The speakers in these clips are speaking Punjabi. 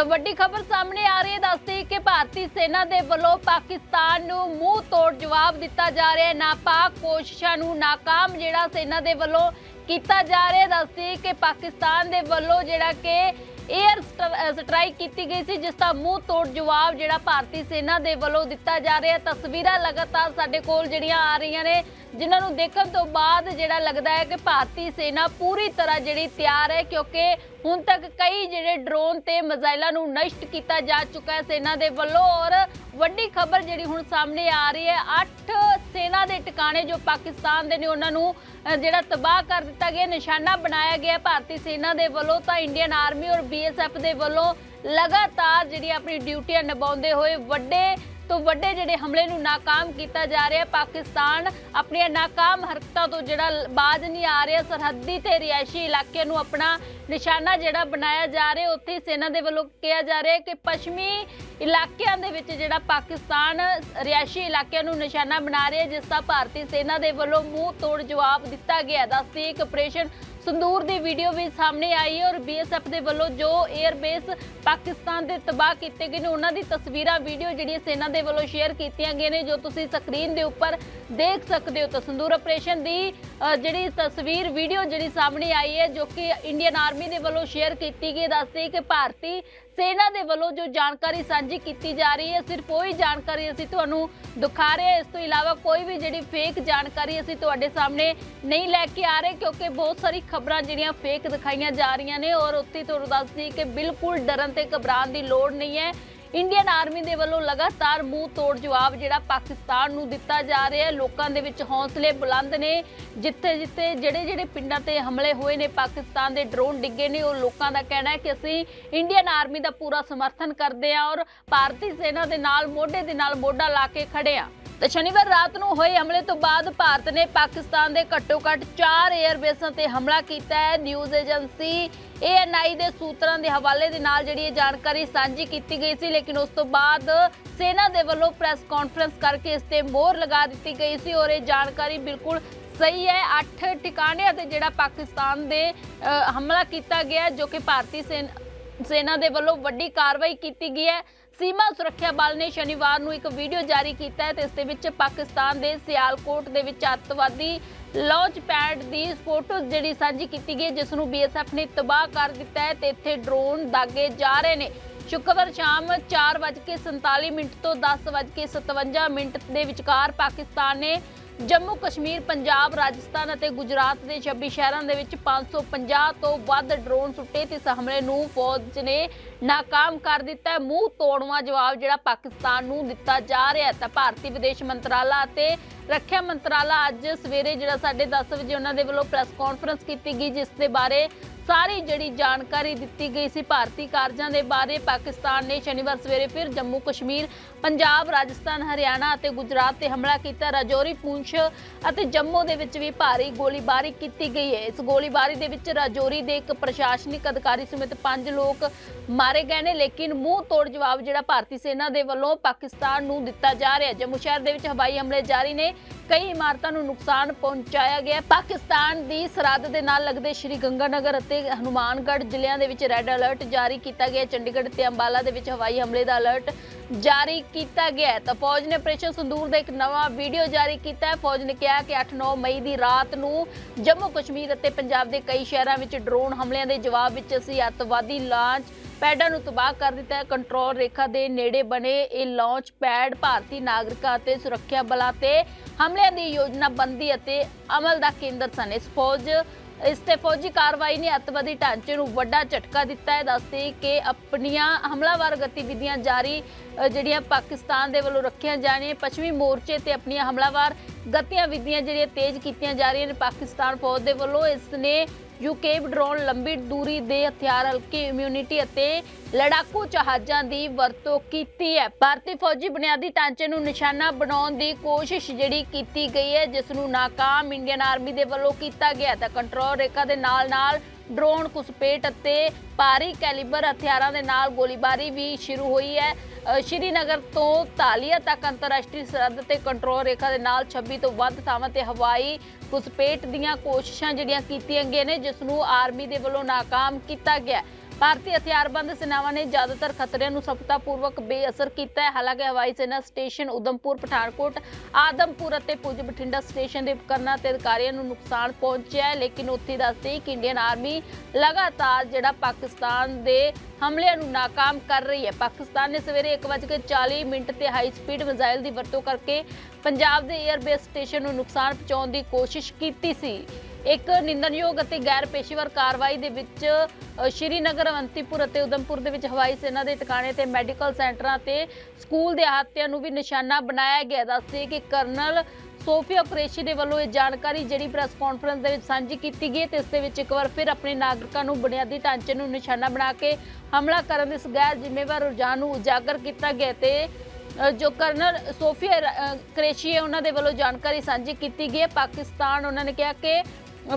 ਤਾਂ ਵੱਡੀ ਖਬਰ ਸਾਹਮਣੇ ਆ ਰਹੀ ਹੈ। ਦੱਸਦੀ ਕਿ ਭਾਰਤੀ ਸੈਨਾ ਦੇ ਵੱਲੋਂ ਪਾਕਿਸਤਾਨ ਨੂੰ ਮੂੰਹ ਤੋੜ ਜਵਾਬ ਦਿੱਤਾ ਜਾ ਰਿਹਾ ਹੈ। ਨਾਪਾਕ ਕੋਸ਼ਿਸ਼ਾਂ ਨੂੰ ਨਾਕਾਮ ਜਿਹੜਾ ਸੈਨਾ ਦੇ ਵੱਲੋਂ ਕੀਤਾ ਜਾ ਰਿਹਾ ਹੈ। ਦੱਸਦੀ ਕਿ ਪਾਕਿਸਤਾਨ ਦੇ ਵੱਲੋਂ ਜਿਹੜਾ ਕਿ 에ਅਰ ਸਟ੍ਰਾਈਕ ਕੀਤੀ ਗਈ ਸੀ, ਜਿਸ ਦਾ ਮੂੰਹ ਤੋੜ ਜਵਾਬ ਜਿਹੜਾ ਭਾਰਤੀ ਸੈਨਾ ਦੇ ਵੱਲੋਂ ਦਿੱਤਾ ਜਾ ਰਿਹਾ ਤਸਵੀਰਾਂ ਲਗਾਤਾਰ ਸਾਡੇ ਕੋਲ ਜਿਹੜੀਆਂ ਆ ਰਹੀਆਂ ਨੇ, ਜਿਨ੍ਹਾਂ ਨੂੰ ਦੇਖਣ ਤੋਂ ਬਾਅਦ ਜਿਹੜਾ ਲੱਗਦਾ ਹੈ ਕਿ ਭਾਰਤੀ ਸੈਨਾ ਪੂਰੀ ਤਰ੍ਹਾਂ ਜਿਹੜੀ ਤਿਆਰ ਹੈ, ਕਿਉਂਕਿ ਹੁਣ ਤੱਕ ਕਈ ਜਿਹੜੇ ਡਰੋਨ ਤੇ ਮਿਜ਼ਾਈਲਾਂ ਨੂੰ ਨਸ਼ਟ ਕੀਤਾ ਜਾ ਚੁੱਕਾ ਹੈ ਸੈਨਾ ਦੇ ਵੱਲੋਂ ਔਰ ਵੱਡੀ ਖਬਰ ਜਿਹੜੀ ਹੁਣ ਸਾਹਮਣੇ ਆ ਰਹੀ ਹੈ 8 ਸੈਨਾ ਦੇ ਟਿਕਾਣੇ ਜੋ ਪਾਕਿਸਤਾਨ ਦੇ ਨੇ, ਉਹਨਾਂ ਨੂੰ ਜਿਹੜਾ ਤਬਾਹ ਕਰ ਦਿੱਤਾ ਗਿਆ, ਨਿਸ਼ਾਨਾ ਬਣਾਇਆ ਗਿਆ ਭਾਰਤੀ ਸੈਨਾ ਦੇ ਵੱਲੋਂ ਤਾਂ ਇੰਡੀਅਨ ਆਰਮੀ ਔਰ ਬੀਐਸਐਫ ਦੇ ਵੱਲੋਂ ਲਗਾਤਾਰ ਜਿਹੜੀ ਆਪਣੀ ਡਿਊਟੀਆਂ ਨਿਭਾਉਂਦੇ ਹੋਏ ਵੱਡੇ ਤੋਂ ਵੱਡੇ ਜਿਹੜੇ ਹਮਲੇ ਨੂੰ ਨਾਕਾਮ ਕੀਤਾ ਜਾ ਰਿਹਾ ਪਾਕਿਸਤਾਨ ਆਪਣੀਆਂ ਨਾਕਾਮ ਹਰਕਤਾਂ ਤੋਂ ਜਿਹੜਾ ਬਾਜ਼ ਨਹੀਂ ਆ ਰਿਹਾ, ਸਰਹੱਦੀ ਤੇ ਰਿਹਾਇਸ਼ੀ ਇਲਾਕੇ ਨੂੰ ਆਪਣਾ ਨਿਸ਼ਾਨਾ ਜਿਹੜਾ ਬਣਾਇਆ ਜਾ ਰਿਹਾ ਉੱਥੇ ਸੈਨਾ ਦੇ ਵੱਲੋਂ ਕਿਹਾ ਜਾ ਰਿਹਾ ਹੈ ਕਿ ਪੱਛਮੀ ਇਲਾਕਿਆਂ ਦੇ ਵਿੱਚ ਜਿਹੜਾ ਪਾਕਿਸਤਾਨ ਰਿਹਾਇਸ਼ੀ ਇਲਾਕਿਆਂ ਨੂੰ ਨਿਸ਼ਾਨਾ ਬਣਾ ਰਿਹਾ ਜਿਸ ਦਾ ਭਾਰਤੀ ਸੈਨਾ ਦੇ ਵੱਲੋਂ ਮੂੰਹ ਤੋੜ ਜਵਾਬ ਦਿੱਤਾ ਗਿਆ। ਦੱਸਦੀ ਇੱਕ ਆਪਰੇਸ਼ਨ ਸੰਦੂਰ ਦੀ ਵੀਡੀਓ ਵੀ ਸਾਹਮਣੇ ਆਈ ਹੈ ਔਰ ਬੀਐਸਐਫ ਦੇ ਵੱਲੋਂ ਜੋ 에ਅਰ ਬੇਸ ਪਾਕਿਸਤਾਨ ਦੇ ਤਬਾਹ ਕੀਤੇ ਗਏ ਨੇ, ਉਹਨਾਂ ਦੀ ਤਸਵੀਰਾਂ, ਵੀਡੀਓ ਜਿਹੜੀ ਸੈਨਾ ਦੇ ਵੱਲੋਂ ਸ਼ੇਅਰ ਕੀਤੀਆਂ ਗਈਆਂ ਨੇ, ਜੋ ਤੁਸੀਂ ਸਕਰੀਨ ਦੇ ਉੱਪਰ ਦੇਖ ਸਕਦੇ ਹੋ। ਤਾਂ ਸੰਦੂਰ ਆਪਰੇਸ਼ਨ ਦੀ ਜਿਹੜੀ ਤਸਵੀਰ, ਵੀਡੀਓ ਜਿਹੜੀ ਸਾਹਮਣੇ ਆਈ ਹੈ, ਜੋ ਕਿ ਇੰਡੀਅਨ ਆਰਮੀ ਦੇ ਵੱਲੋਂ ਸ਼ੇਅਰ ਕੀਤੀ ਗਈ, ਦੱਸਦੀ ਕਿ ਭਾਰਤੀ ਸੈਨਾ ਦੇ ਵੱਲੋਂ ਜੋ ਜਾਣਕਾਰੀ ਸਾਂਝੀ ਕੀਤੀ ਜਾ ਰਹੀ ਹੈ, ਸਿਰਫ ਉਹੀ ਜਾਣਕਾਰੀ ਅਸੀਂ ਤੁਹਾਨੂੰ ਦਿਖਾ ਰਹੇ ਹਾਂ। ਇਸ ਤੋਂ ਇਲਾਵਾ ਕੋਈ ਵੀ ਜਿਹੜੀ ਫੇਕ ਜਾਣਕਾਰੀ ਅਸੀਂ ਤੁਹਾਡੇ ਸਾਹਮਣੇ ਨਹੀਂ ਲੈ ਕੇ ਆ ਰਹੇ, ਕਿਉਂਕਿ ਬਹੁਤ ਸਾਰੀ ਖਬਰਾਂ ਜਿਹੜੀਆਂ ਫੇਕ ਦਿਖਾਈਆਂ ਜਾ ਰਹੀਆਂ ਨੇ ਔਰ ਉੱਥੇ ਤੁਹਾਨੂੰ ਦੱਸਦੀ ਕਿ ਬਿਲਕੁਲ ਡਰਨ ਤੇ ਘਬਰਾਉਣ ਦੀ ਲੋੜ ਨਹੀਂ ਹੈ। ਇੰਡੀਅਨ ਆਰਮੀ ਦੇ ਵੱਲੋਂ ਲਗਾਤਾਰ ਮੂੰਹ ਤੋੜ ਜਵਾਬ ਜਿਹੜਾ ਪਾਕਿਸਤਾਨ ਨੂੰ ਦਿੱਤਾ ਜਾ ਰਿਹਾ ਹੈ। ਲੋਕਾਂ ਦੇ ਵਿੱਚ ਹੌਸਲੇ ਬੁਲੰਦ ਨੇ। ਜਿੱਥੇ ਜਿੱਥੇ ਜਿਹੜੇ ਜਿਹੜੇ ਪਿੰਡਾਂ ਤੇ ਹਮਲੇ ਹੋਏ ਨੇ, ਪਾਕਿਸਤਾਨ ਦੇ ਡਰੋਨ ਡਿੱਗੇ ਨੇ, ਉਹ ਲੋਕਾਂ ਦਾ ਕਹਿਣਾ ਹੈ ਕਿ ਅਸੀਂ ਇੰਡੀਅਨ ਆਰਮੀ ਦਾ ਪੂਰਾ ਸਮਰਥਨ ਕਰਦੇ ਹਾਂ ਔਰ ਭਾਰਤੀ ਸੈਨਾ ਦੇ ਨਾਲ, ਮੋਢੇ ਦੇ ਨਾਲ ਮੋਢਾ ਲਾ ਕੇ ਖੜੇ ਹਾਂ। ਤੇ ਸ਼ਨੀਵਾਰ ਰਾਤ ਨੂੰ ਹੋਏ ਹਮਲੇ ਤੋਂ ਬਾਅਦ ਭਾਰਤ ਨੇ ਪਾਕਿਸਤਾਨ ਦੇ ਘੱਟੋ-ਘੱਟ 4 에ਅਰਬੇਸਾਂ ਤੇ ਹਮਲਾ ਕੀਤਾ ਹੈ। ਨਿਊਜ਼ ਏਜੰਸੀ ਏਐਨਆਈ ਦੇ ਸੂਤਰਾਂ ਦੇ ਹਵਾਲੇ ਦੇ ਨਾਲ ਜਿਹੜੀ ਇਹ ਜਾਣਕਾਰੀ ਸਾਂਝੀ ਕੀਤੀ ਗਈ ਸੀ, ਲੇਕਿਨ ਉਸ ਤੋਂ ਬਾਅਦ ਸੈਨਾ ਦੇ ਵੱਲੋਂ ਪ੍ਰੈਸ ਕਾਨਫਰੰਸ ਕਰਕੇ ਇਸ ਤੇ ਮੋਹਰ ਲਗਾ ਦਿੱਤੀ ਗਈ ਸੀ ਔਰ ਇਹ ਜਾਣਕਾਰੀ ਬਿਲਕੁਲ ਸਹੀ ਹੈ। 8 ਟਿਕਾਣਿਆਂ ਤੇ ਜਿਹੜਾ ਪਾਕਿਸਤਾਨ ਦੇ ਹਮਲਾ ਕੀਤਾ ਗਿਆ ਜੋ ਕਿ ਭਾਰਤੀ ਸੈਨ- ਸੈਨਾ ਦੇ ਵੱਲੋਂ ਵੱਡੀ ਕਾਰਵਾਈ ਕੀਤੀ ਗਈ ਹੈ। ਸੀਮਾ ਸੁਰੱਖਿਆ ਬਲ ਨੇ ਸ਼ਨੀਵਾਰ ਨੂੰ ਇੱਕ ਵੀਡੀਓ ਜਾਰੀ ਕੀਤਾ ਹੈ ਤੇ ਇਸ ਦੇ ਵਿੱਚ ਪਾਕਿਸਤਾਨ ਦੇ ਸਿਆਲਕੋਟ ਦੇ ਵਿੱਚ ਅੱਤਵਾਦੀ ਲਾਂਚ ਪੈਡ ਦੀ ਫੋਟੋ ਜਿਹੜੀ ਸਾਂਝੀ ਕੀਤੀ ਗਈ ਹੈ, ਜਿਸ ਨੂੰ ਬੀਐਸਐਫ ਨੇ ਤਬਾਹ ਕਰ ਦਿੱਤਾ ਹੈ ਤੇ ਇੱਥੇ ਡਰੋਨ ਦਾਗੇ ਜਾ ਰਹੇ ਨੇ। ਸ਼ੁੱਕਰਵਾਰ ਸ਼ਾਮ 4:47 ਮਿੰਟ ਤੋਂ 10:57 ਮਿੰਟ ਦੇ ਵਿਚਕਾਰ ਪਾਕਿਸਤਾਨ ਨੇ ਜੰਮੂ ਕਸ਼ਮੀਰ ਪੰਜਾਬ, ਰਾਜਸਥਾਨ ਅਤੇ ਗੁਜਰਾਤ ਦੇ 26 ਸ਼ਹਿਰਾਂ ਦੇ ਵਿੱਚ 550 ਤੋਂ ਵੱਧ ਡਰੋਨ ਸੁੱਟੇ ਤੇ ਇਸ ਹਮਲੇ ਨੂੰ ਫੌਜ ਨੇ ਨਾਕਾਮ ਕਰ ਦਿੱਤਾ ਮੂੰਹ ਤੋੜਵਾ ਜਵਾਬ ਜਿਹੜਾ ਪਾਕਿਸਤਾਨ ਨੂੰ ਦਿੱਤਾ ਜਾ ਰਿਹਾ ਤਾਂ ਭਾਰਤੀ ਵਿਦੇਸ਼ ਮੰਤਰਾਲਾ ਅਤੇ ਰੱਖਿਆ ਮੰਤਰਾਲਾ ਅੱਜ ਸਵੇਰੇ ਜਿਹੜਾ 10:30 ਵਜੇ ਉਹਨਾਂ ਦੇ ਵੱਲੋਂ ਪ੍ਰੈਸ ਕਾਨਫਰੰਸ ਕੀਤੀ ਗਈ, ਜਿਸ ਦੇ ਬਾਰੇ ਸਾਰੀ ਜਿਹੜੀ ਜਾਣਕਾਰੀ ਦਿੱਤੀ ਗਈ ਸੀ ਭਾਰਤੀ ਕਾਰਜਾਂ ਦੇ ਬਾਰੇ, ਪਾਕਿਸਤਾਨ ਨੇ ਸ਼ਨੀਵਾਰ ਸਵੇਰੇ ਫਿਰ ਜੰਮੂ ਕਸ਼ਮੀਰ, ਪੰਜਾਬ, ਰਾਜਸਥਾਨ, ਹਰਿਆਣਾ ਅਤੇ ਗੁਜਰਾਤ ਤੇ ਹਮਲਾ ਕੀਤਾ। ਰਾਜੌਰੀ, ਪੁੰਛ ਅਤੇ ਜੰਮੂ ਦੇ ਵਿੱਚ ਵੀ ਭਾਰੀ ਗੋਲੀਬਾਰੀ ਕੀਤੀ ਗਈ ਹੈ। ਇਸ ਗੋਲੀਬਾਰੀ ਦੇ ਵਿੱਚ ਰਾਜੌਰੀ ਦੇ ਇੱਕ ਪ੍ਰਸ਼ਾਸਨਿਕ ਅਧਿਕਾਰੀ ਸਮੇਤ ਪੰਜ ਲੋਕ ਮਾਰੇ ਗਏ ਨੇ, ਲੇਕਿਨ ਮੂੰਹ ਤੋੜ ਜਵਾਬ ਜਿਹੜਾ ਭਾਰਤੀ ਸੈਨਾ ਦੇ ਵੱਲੋਂ ਪਾਕਿਸਤਾਨ ਨੂੰ ਦਿੱਤਾ ਜਾ ਰਿਹਾ ਜੰਮੂ ਸ਼ਹਿਰ ਦੇ ਵਿੱਚ ਹਵਾਈ ਹਮਲੇ ਜਾਰੀ ਨੇ। ਕਈ ਇਮਾਰਤਾਂ ਨੂੰ ਨੁਕਸਾਨ ਪਹੁੰਚਾਇਆ ਗਿਆ ਪਾਕਿਸਤਾਨ ਦੀ ਸਰਹੱਦ ਦੇ ਨਾਲ ਲੱਗਦੇ ਸ਼੍ਰੀ ਗੰਗਾਨਗਰ ਅਤੇ ਹਨੂਮਾਨਗੜ੍ਹ ਜ਼ਿਲ੍ਹਿਆਂ ਦੇ ਵਿੱਚ ਰੈੱਡ ਅਲਰਟ ਜਾਰੀ ਕੀਤਾ ਗਿਆ ਚੰਡੀਗੜ੍ਹ ਤੇ ਅੰਬਾਲਾ ਦੇ ਵਿੱਚ ਹਵਾਈ ਹਮਲੇ ਦਾ ਅਲਰਟ ਜਾਰੀ ਕੀਤਾ ਗਿਆ ਤਾਂ ਫੌਜ ਨੇ ਆਪਰੇਸ਼ਨ ਸੰਦੂਰ ਦਾ ਇੱਕ ਨਵਾਂ ਵੀਡੀਓ ਜਾਰੀ ਕੀਤਾ ਹੈ। ਫੌਜ ਨੇ ਕਿਹਾ ਕਿ 8-9 ਮਈ ਦੀ ਰਾਤ ਨੂੰ ਜੰਮੂ ਕਸ਼ਮੀਰ ਅਤੇ ਪੰਜਾਬ ਦੇ ਕਈ ਸ਼ਹਿਰਾਂ ਵਿੱਚ ਡਰੋਨ ਹਮਲਿਆਂ ਦੇ ਜਵਾਬ ਵਿੱਚ ਅਸੀਂ ਅੱਤਵਾਦੀ ਲਾਂਚ ਪੈਡਾਂ ਨੂੰ ਤਬਾਹ ਕਰ ਦਿੱਤਾ ਹੈ। ਕੰਟਰੋਲ ਰੇਖਾ ਦੇ ਨੇੜੇ ਬਣੇ ਇਹ ਲਾਂਚ ਪੈਡ ਭਾਰਤੀ ਨਾਗਰਿਕਾਂ ਅਤੇ ਸੁਰੱਖਿਆ ਬਲਾਂ ਤੇ ਹਮਲਿਆਂ ਦੀ ਯੋਜਨਾਬੰਦੀ ਅਤੇ ਅਮਲ ਦਾ ਕੇਂਦਰ ਸਨ। ਇਸ ਫੌਜ, ਇਸ ਤੇ ਫੌਜੀ ਕਾਰਵਾਈ ਨੇ ਅੱਤਵਾਦੀ ਢਾਂਚੇ ਨੂੰ ਵੱਡਾ ਝਟਕਾ ਦਿੱਤਾ ਹੈ। ਦੱਸਦੇ ਕਿ ਆਪਣੀਆਂ ਹਮਲਾਵਰ ਗਤੀਵਿਧੀਆਂ ਜਾਰੀ ਜਿਹੜੀਆਂ ਪਾਕਿਸਤਾਨ ਦੇ ਵੱਲੋਂ ਰੱਖੀਆਂ ਜਾਣੀਆਂ, ਪੱਛਮੀ ਮੋਰਚੇ ਤੇ ਆਪਣੀਆਂ ਹਮਲਾਵਰ ਗਤੀਵਿਧੀਆਂ ਜਿਹੜੀਆਂ ਤੇਜ਼ ਕੀਤੀਆਂ ਜਾ ਰਹੀਆਂ ਨੇ ਪਾਕਿਸਤਾਨ ਫੌਜ ਦੇ ਵੱਲੋਂ, ਇਸ ਨੇ ਯੂਕੇਬ ਡਰੋਨ ਲੰਬੀ ਦੂਰੀ ਦੇ ਹਥਿਆਰ, ਹਲਕੀ ਇਮਿਊਨਿਟੀ ਅਤੇ ਲੜਾਕੂ ਜਹਾਜ਼ਾਂ ਦੀ ਵਰਤੋਂ ਕੀਤੀ ਹੈ। ਭਾਰਤੀ ਫੌਜੀ ਬੁਨਿਆਦੀ ਢਾਂਚੇ ਨੂੰ ਨਿਸ਼ਾਨਾ ਬਣਾਉਣ ਦੀ ਕੋਸ਼ਿਸ਼ ਜਿਹੜੀ ਕੀਤੀ ਗਈ ਹੈ, ਜਿਸ ਨੂੰ ਨਾਕਾਮ ਇੰਡੀਅਨ ਆਰਮੀ ਦੇ ਵੱਲੋਂ ਕੀਤਾ ਗਿਆ ਤਾਂ ਕੰਟਰੋਲ ਰੇਖਾ ਦੇ ਨਾਲ-ਨਾਲ ਡਰੋਨ ਘੁਸਪੈਠ ਅਤੇ ਭਾਰੀ ਕੈਲੀਬਰ ਹਥਿਆਰਾਂ ਦੇ ਨਾਲ ਗੋਲੀਬਾਰੀ ਵੀ ਸ਼ੁਰੂ ਹੋਈ ਹੈ। ਸ਼੍ਰੀਨਗਰ ਤੋਂ ਤਾਲੀਆ ਤੱਕ ਅੰਤਰਰਾਸ਼ਟਰੀ ਸਰਹੱਦ ਤੇ ਕੰਟਰੋਲ ਰੇਖਾ ਦੇ ਨਾਲ 26 ਤੋਂ ਵੱਧ ਥਾਵਾਂ ਤੇ ਹਵਾਈ ਘੁਸਪੈਠ ਦੀਆਂ ਕੋਸ਼ਿਸ਼ਾਂ ਜਿਹੜੀਆਂ ਕੀਤੀਆਂ ਗਈਆਂ ਨੇ, ਜਿਸ ਨੂੰ ਆਰਮੀ ਦੇ ਵੱਲੋਂ ਨਾਕਾਮ ਕੀਤਾ ਗਿਆ। ਭਾਰਤੀ ਹਥਿਆਰਬੰਦ ਸੈਨਾਵਾਂ ਨੇ ਜ਼ਿਆਦਾਤਰ ਖਤਰਿਆਂ ਨੂੰ ਸਫਲਤਾਪੂਰਵਕ ਬੇਅਸਰ ਕੀਤਾ ਹੈ। ਹਾਲਾਂਕਿ ਹਵਾਈ ਸੈਨਾ ਸਟੇਸ਼ਨ ਉਦਮਪੁਰ, ਪਠਾਨਕੋਟ, ਆਦਮਪੁਰ ਅਤੇ ਕੁਝ ਬਠਿੰਡਾ ਸਟੇਸ਼ਨ ਦੇ ਉਪਕਰਨਾਂ ਤੇ ਅਧਿਕਾਰੀਆਂ ਨੂੰ ਨੁਕਸਾਨ ਪਹੁੰਚਿਆ ਹੈ, ਲੇਕਿਨ ਉੱਥੇ ਦੱਸਦੇ ਕਿ ਇੰਡੀਅਨ ਆਰਮੀ ਲਗਾਤਾਰ ਜਿਹੜਾ ਪਾਕਿਸਤਾਨ ਦੇ ਹਮਲਿਆਂ ਨੂੰ ਨਾਕਾਮ ਕਰ ਰਹੀ ਹੈ। ਪਾਕਿਸਤਾਨ ਨੇ ਸਵੇਰੇ 1:40 ਮਿੰਟ ਤੇ ਹਾਈ ਸਪੀਡ ਮਿਜ਼ਾਈਲ ਦੀ ਵਰਤੋਂ ਕਰਕੇ ਪੰਜਾਬ ਦੇ 에ਅਰਬੇਸ ਸਟੇਸ਼ਨ ਨੂੰ ਨੁਕਸਾਨ ਪਹੁੰਚਾਉਣ ਦੀ ਕੋਸ਼ਿਸ਼ ਕੀਤੀ ਸੀ। ਇੱਕ ਨਿੰਦਣਯੋਗ ਅਤੇ ਗੈਰ ਪੇਸ਼ੇਵਰ ਕਾਰਵਾਈ ਦੇ ਵਿੱਚ ਸ਼੍ਰੀਨਗਰ ਅਵੰਤੀਪੁਰ ਅਤੇ ਉਦਮਪੁਰ ਦੇ ਵਿੱਚ ਹਵਾਈ ਸੈਨਾ ਦੇ ਟਿਕਾਣੇ ਤੇ ਮੈਡੀਕਲ ਸੈਂਟਰਾਂ ਤੇ ਸਕੂਲ ਦੇ ਅਹਾਤਿਆਂ ਨੂੰ ਵੀ ਨਿਸ਼ਾਨਾ ਬਣਾਇਆ ਗਿਆ। ਦੱਸਦੇ ਕਿ ਕਰਨਲ ਸੋਫੀਆ ਕੁਰੇਸ਼ੀ ਦੇ ਵੱਲੋਂ ਇਹ ਜਾਣਕਾਰੀ ਜਿਹੜੀ ਪ੍ਰੈਸ ਕਾਨਫਰੰਸ ਦੇ ਵਿੱਚ ਸਾਂਝੀ ਕੀਤੀ ਗਈ ਹੈ ਤੇ ਇਸ ਦੇ ਵਿੱਚ ਇੱਕ ਵਾਰ ਫਿਰ ਆਪਣੇ ਨਾਗਰਿਕਾਂ ਨੂੰ ਬੁਨਿਆਦੀ ਢਾਂਚੇ ਨੂੰ ਨਿਸ਼ਾਨਾ ਬਣਾ ਕੇ ਹਮਲਾ ਕਰਨ ਦੇ ਇਸ ਗੈਰ ਜ਼ਿੰਮੇਵਾਰ ਰੁਝਾਨ ਨੂੰ ਉਜਾਗਰ ਕੀਤਾ ਗਿਆ ਤੇ ਜੋ ਕਰਨਲ ਸੋਫੀਆ ਅ, ਹੈ ਉਹਨਾਂ ਦੇ ਵੱਲੋਂ ਜਾਣਕਾਰੀ ਸਾਂਝੀ ਕੀਤੀ ਗਈ ਹੈ। ਪਾਕਿਸਤਾਨ ਉਹਨਾਂ ਨੇ ਕਿਹਾ ਕਿ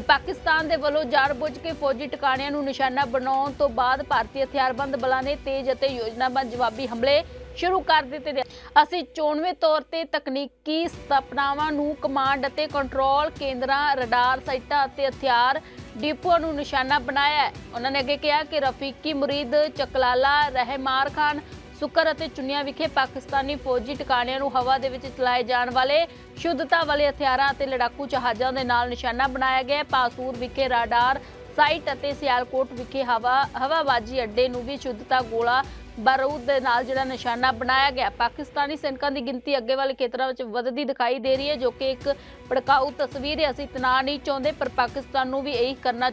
ਪਾਕਿਸਤਾਨ ਦੇ ਵੱਲੋਂ ਜਾਣਬੁੱਝ ਕੇ ਫੌਜੀ ਟਿਕਾਣਿਆਂ ਨੂੰ ਨਿਸ਼ਾਨਾ ਬਣਾਉਣ ਤੋਂ ਬਾਅਦ ਭਾਰਤੀ ਹਥਿਆਰਬੰਦ ਬਲਾਂ ਨੇ ਤੇਜ਼ ਅਤੇ ਯੋਜਨਾਬੱਧ ਜਵਾਬੀ ਹਮਲੇ ਸ਼ੁਰੂ ਕਰ ਦਿੱਤੇ ਨੇ। ਅਸੀਂ ਚੋਣਵੇਂ ਤੌਰ ਤੇ ਤਕਨੀਕੀ ਸਥਾਪਨਾਵਾਂ ਨੂੰ ਕਮਾਂਡ ਅਤੇ ਕੰਟਰੋਲ ਕੇਂਦਰਾਂ, ਰਡਾਰ ਸਾਈਟਾਂ ਅਤੇ ਹਥਿਆਰ ਡਿਪੂਆਂ ਨੂੰ ਨਿਸ਼ਾਨਾ ਬਣਾਇਆ ਹੈ। ਉਹਨਾਂ ਨੇ ਅੱਗੇ ਕਿਹਾ ਕਿ ਰਫੀਕੀ ਮੁਰੀਦ, ਚਕਲਾਲਾ, ਰਹਿਮਾਰ ਖਾਨ ਸੁਕਰ ਅਤੇ ਚੁੰਨੀਆਂ ਵਿਖੇ ਪਾਕਿਸਤਾਨੀ ਫੌਜੀ ਟਿਕਾਣਿਆਂ ਨੂੰ ਹਵਾ ਦੇ ਵਿੱਚ ਚਲਾਏ ਜਾਣ ਵਾਲੇ ਸ਼ੁੱਧਤਾ ਵਾਲੇ ਹਥਿਆਰਾਂ ਅਤੇ ਲੜਾਕੂ ਜਹਾਜ਼ਾਂ ਦੇ ਨਾਲ ਨਿਸ਼ਾਨਾ ਬਣਾਇਆ ਗਿਆ ਪਾਸੂਰ ਵਿਖੇ ਰਾਡਾਰ, ਸਾਈਟ ਅਤੇ ਸਿਆਲਕੋਟ ਵਿਖੇ ਹਵਾ, ਹਵਾਬਾਜੀ ਅੱਡੇ ਨੂੰ ਵੀ ਸ਼ੁੱਧਤਾ ਗੋਲਾ ਬਾਰੂਦ ਦੇ ਨਾਲ ਜਿਹੜਾ ਨਿਸ਼ਾਨਾ ਬਣਾਇਆ ਗਿਆ। ਪਾਕਿਸਤਾਨੀ ਸੈਨਿਕਾਂ ਦੀ ਗਿਣਤੀ ਅੱਗੇ ਵਾਲੇ ਖੇਤਰਾਂ ਵਿੱਚ ਵੱਧਦੀ ਦਿਖਾਈ ਦੇ ਰਹੀ ਹੈ, ਜੋ ਕਿ ਇੱਕ ਭੜਕਾਊ ਤਸਵੀਰ ਹੈ। ਅਸੀਂ ਤਣਾਅ ਨਹੀਂ ਚਾਹੁੰਦੇ, ਪਰ ਪਾਕਿਸਤਾਨ ਨੂੰ ਵੀ ਇਹੀ ਕਰਨਾ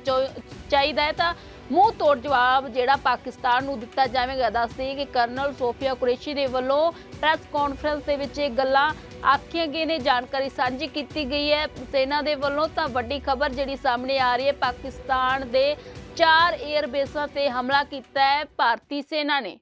ਚਾਹੀਦਾ ਹੈ। ਤਾਂ ਮੂੰਹ ਤੋੜ ਜਵਾਬ ਜਿਹੜਾ ਪਾਕਿਸਤਾਨ ਨੂੰ ਦਿੱਤਾ ਜਾਵੇਗਾ। ਦੱਸਦੇ ਕਿ ਕਰਨਲ ਸੋਫੀਆ ਕੁਰੇਸ਼ੀ ਦੇ ਵੱਲੋਂ ਪ੍ਰੈਸ ਕਾਨਫਰੰਸ ਦੇ ਵਿੱਚ ਇਹ ਗੱਲਾਂ ਆਖੀਆਂ ਗਈਆਂ ਨੇ, ਜਾਣਕਾਰੀ ਸਾਂਝੀ ਕੀਤੀ ਗਈ ਹੈ। ਸੈਨਾ ਦੇ ਵੱਲੋਂ ਤਾਂ ਵੱਡੀ ਖਬਰ ਜਿਹੜੀ ਸਾਹਮਣੇ ਆ ਰਹੀ ਹੈ, ਪਾਕਿਸਤਾਨ ਦੇ ਚਾਰ 에ਅਰ ਬੇਸਾਂ ਤੇ ਹਮਲਾ ਕੀਤਾ ਹੈ ਭਾਰਤੀ ਸੈਨਾ ਨੇ।